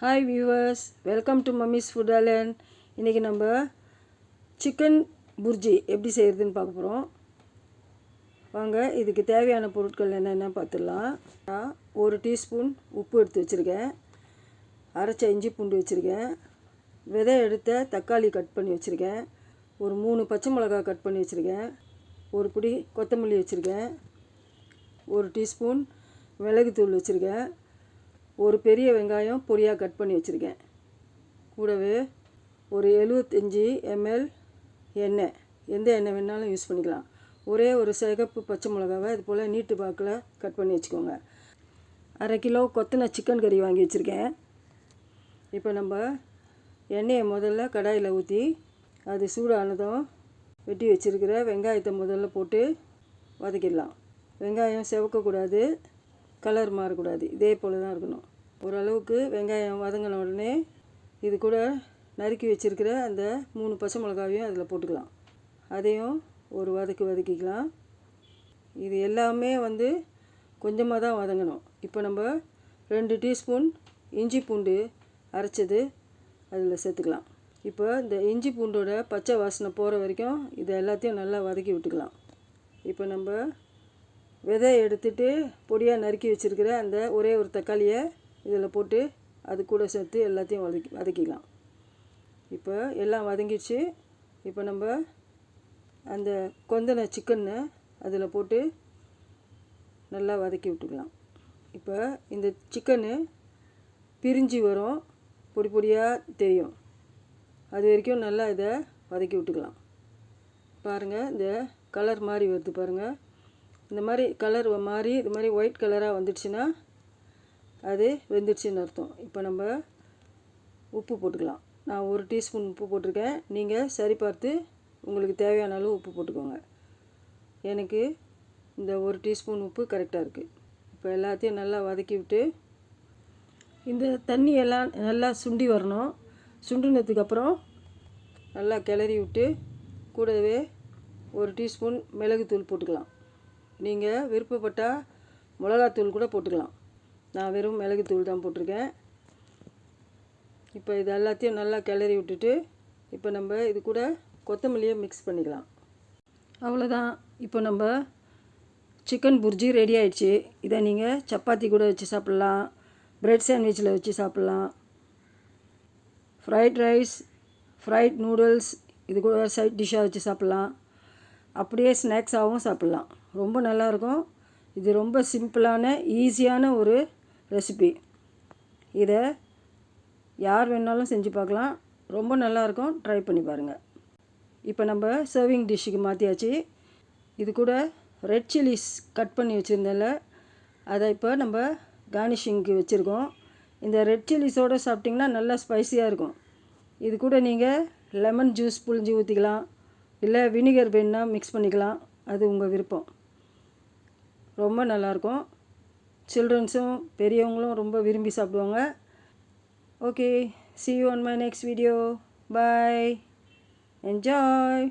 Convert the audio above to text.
Hi viewers welcome to mummy's food Alan இன்றைக்கி நம்ம chicken bhurji எப்படி செய்கிறதுன்னு பார்க்க போகிறோம் வாங்க இதுக்கு தேவையான பொருட்கள் என்னென்ன பார்த்துடலாம். நான் ஒரு டீஸ்பூன் உப்பு எடுத்து வச்சுருக்கேன். அரைச்ச இஞ்சி பூண்டு வச்சுருக்கேன். விதை எடுத்த தக்காளி கட் பண்ணி வச்சுருக்கேன். ஒரு மூணு பச்சை மிளகாய் கட் பண்ணி வச்சுருக்கேன். ஒரு பிடி கொத்தமல்லி வச்சுருக்கேன். ஒரு டீஸ்பூன் மிளகுத்தூள் வச்சுருக்கேன். ஒரு பெரிய வெங்காயம் பொடியாக கட் பண்ணி வச்சுருக்கேன். கூடவே ஒரு எழுபத்தஞ்சி எம்எல் எண்ணெய். எந்த எண்ணெய் வேணாலும் யூஸ் பண்ணிக்கலாம். ஒரே ஒரு சிகப்பு பச்சை மிளகாவை இது போல் நீட்டு பாக்கில் கட் பண்ணி வச்சுக்கோங்க. அரை கிலோ கொத்தின சிக்கன் கறி வாங்கி வச்சுருக்கேன். இப்போ நம்ம எண்ணெயை முதல்ல கடாயில் ஊற்றி அது சூடானதும் வெட்டி வச்சுருக்கிற வெங்காயத்தை முதல்ல போட்டு வதக்கிடலாம். வெங்காயம் செவக்கக்கூடாது. கலர் மாறக்கூடாது. இதே போல் தான் இருக்கணும். ஓரளவுக்கு வெங்காயம் வதங்கின உடனே இது கூட நறுக்கி வச்சுருக்கிற அந்த மூணு பச்சை மிளகாவையும் அதில் போட்டுக்கலாம். அதையும் ஒரு வதக்கு வதக்கிக்கலாம். இது எல்லாமே வந்து கொஞ்சமாக தான் வதங்கணும். இப்போ நம்ம ரெண்டு டீஸ்பூன் இஞ்சி பூண்டு அரைச்சது அதில் சேர்த்துக்கலாம். இப்போ இந்த இஞ்சி பூண்டோட பச்சை வாசனை போகிற வரைக்கும் இதை எல்லாத்தையும் நல்லா வதக்கி விட்டுக்கலாம். இப்போ நம்ம விதை எடுத்துட்டு பொடியாக நறுக்கி வச்சுருக்கிற அந்த ஒரே ஒரு தக்காளியை இதில் போட்டு அது கூட சேர்த்து எல்லாத்தையும் வதக்கி வதக்கிக்கலாம். இப்போ எல்லாம் வதங்கிடுச்சு. இப்போ நம்ம அந்த கொந்தன சிக்கனை அதில் போட்டு நல்லா வதக்கி விட்டுக்கலாம். இப்போ இந்த சிக்கனு பிரிஞ்சு வரும். பொடி பொடியாக தெரியும். அது வரைக்கும் நல்லா இதை வதக்கி விட்டுக்கலாம். பாருங்கள் இந்த கலர் மாதிரி வருது பாருங்கள் இந்த மாதிரி கலர் மாறி இது மாதிரி ஒயிட் கலராக வந்துடுச்சுன்னா அது வெந்துடுச்சுன்னு அர்த்தம். இப்போ நம்ம உப்பு போட்டுக்கலாம். நான் ஒரு டீஸ்பூன் உப்பு போட்டிருக்கேன். நீங்கள் சரி பார்த்து உங்களுக்கு தேவையான அளவு உப்பு போட்டுக்கோங்க. எனக்கு இந்த ஒரு டீஸ்பூன் உப்பு கரெக்டாக இருக்குது இப்போ எல்லாத்தையும் நல்லா வதக்கி விட்டு இந்த தண்ணி எல்லாம் நல்லா சுண்டி வரணும். சுண்டினதுக்கப்புறம் நல்லா கிளறி விட்டு கூடவே ஒரு டீஸ்பூன் மிளகுத்தூள் போட்டுக்கலாம். நீங்கள் விருப்பப்பட்டால் மிளகாத்தூள் கூட போட்டுக்கலாம். நான் வெறும் மிளகுத்தூள் தான் போட்டிருக்கேன். இப்போ இது எல்லாத்தையும் நல்லா கிளறி விட்டுட்டு இப்போ நம்ம இது கூட கொத்தமல்லியை மிக்ஸ் பண்ணிக்கலாம். அவ்வளோதான் இப்போ நம்ம சிக்கன் புர்ஜி ரெடி ஆயிடுச்சு. இதை நீங்கள் சப்பாத்தி கூட வச்சு சாப்பிட்லாம். பிரெட் சாண்ட்விச்சில் வச்சு சாப்பிட்லாம். ஃப்ரைட் ரைஸ் ஃப்ரைட் நூடுல்ஸ் இது கூட சைட் டிஷ்ஷாக வச்சு சாப்பிட்லாம். அப்படியே ஸ்நாக்ஸாகவும் சாப்பிட்லாம். ரொம்ப நல்லாயிருக்கும். இது ரொம்ப சிம்பிளான ஈஸியான ஒரு ரெசிபி. இதை யார் வேணாலும் செஞ்சு பார்க்கலாம். ரொம்ப நல்லாயிருக்கும். ட்ரை பண்ணி பாருங்கள் இப்போ நம்ம சர்விங் டிஷ்ஷுக்கு மாற்றியாச்சு இது கூட ரெட் சில்லிஸ் கட் பண்ணி வச்சுருந்தேன்ல. அதை இப்போ நம்ம கார்னிஷிங்க்கு வச்சுருக்கோம். இந்த ரெட் சில்லிஸோடு சாப்பிட்டிங்கன்னா நல்லா ஸ்பைஸியாக இருக்கும். இது கூட நீங்கள் லெமன் ஜூஸ் புழிஞ்சு ஊற்றிக்கலாம் இல்லை வினிகர் வேணுன்னா மிக்ஸ் பண்ணிக்கலாம். அது உங்கள் விருப்பம். ரொம்ப நல்லாயிருக்கும். சில்ட்ரன்ஸும் பெரியவங்களும் ரொம்ப விரும்பி சாப்பிடுவாங்க. Okay see you on my next video bye enjoy